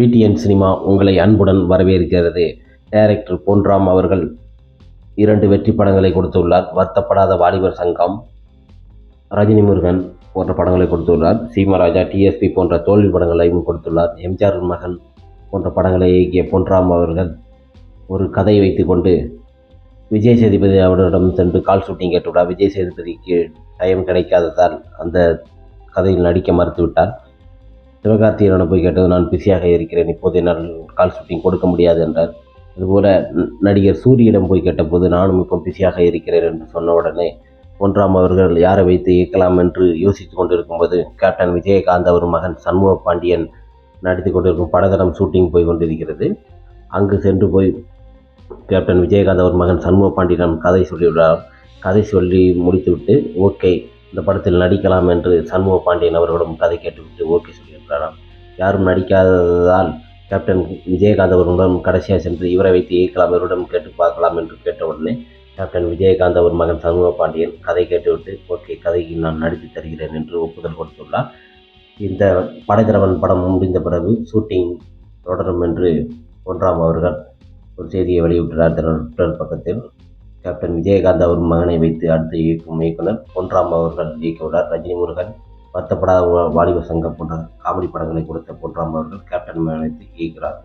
PTN cinema உங்களை அன்புடன் வரவேற்கிறது. டைரக்டர் பொன்ராம் அவர்கள் இரண்டு வெற்றி படங்களை கொடுத்துள்ளார். வருத்தப்படாத வாலிபர் சங்கம். ரஜினி முருகன் போன்ற படங்களை கொடுத்துள்ளார். சீமராஜா டிஎஸ்பி போன்ற தோல்வி படங்களையும் கொடுத்துள்ளார். எம்ஜிஆர் மகன் போன்ற படங்களை இயக்கிய பொன்ராம் அவர்கள் ஒரு கதையை வைத்துக்கொண்டு விஜய் சேதுபதி அவரிடம் சென்று கால் ஷூட்டிங் கேட்டுள்ளார். விஜய் சேதுபதிக்கு டைம் கிடைக்காததால் அந்த கதையில் நடிக்க மறுத்துவிட்டார். சிவகார்த்திகேயனிடம் போய் கேட்டது நான் பிஸியாக இருக்கிறேன். இப்போது என்னால் கால் ஷூட்டிங் கொடுக்க முடியாது என்றார். அதுபோல் நடிகர் சூரியிடம் போய் கேட்டபோது நானும் இப்போ பிஸியாக இருக்கிறேன் என்று சொன்ன உடனே ஒன்றாம் அவர்கள் யாரை வைத்து இயக்கலாம் என்று யோசித்து கொண்டிருக்கும்போது கேப்டன் விஜயகாந்த் அவர் மகன் சண்முக பாண்டியன் நடித்து கொண்டிருக்கும் படத்தடம் ஷூட்டிங் போய் கொண்டிருக்கிறது. அங்கு சென்று போய் கேப்டன் விஜயகாந்த் அவர் மகன் சண்முக பாண்டியனிடம் கதை சொல்லியுள்ளார் கதை சொல்லி முடித்துவிட்டு ஓகே இந்த படத்தில் நடிக்கலாம் என்று சண்முக பாண்டியன் அவர்களிடம் கதை கேட்டுவிட்டு ஓகே சொல்லியிருக்கிறாராம் யாரும் நடிக்காததால் கேப்டன் விஜயகாந்த் அவர்களிடம் கடைசியாக சென்று இவரை வைத்து இயக்கலாம் இவரிடம் கேட்டு பார்க்கலாம் என்று கேட்ட உடனே கேப்டன் விஜயகாந்த் அவர் மகன் சண்முக பாண்டியன் கதை கேட்டுவிட்டு ஓகே கதைக்கு நான் நடித்து தருகிறேன் என்று ஒப்புதல் கொடுத்துள்ளார். இந்த படைத்திறவன் படம் முடிந்த பிறகு ஷூட்டிங் தொடரும் என்று ஒன்றாம் அவர்கள் ஒரு செய்தியை வெளியிட்டுள்ளார். ட்விட்டர் பக்கத்தில் கேப்டன் விஜயகாந்த் அவர் மகனை வைத்து அடுத்து இயக்கும் இயக்குனர் ஒன்றாம் அவர்கள் இயக்கியுள்ளார் ரஜினி முருகன் வருத்தப்படாத வாலிப சங்கம் போன்ற காமெடி படங்களை கொடுத்த பொன்ராம் அவர்கள் கேப்டன் மேனத்தை வைத்து இயக்கிறார்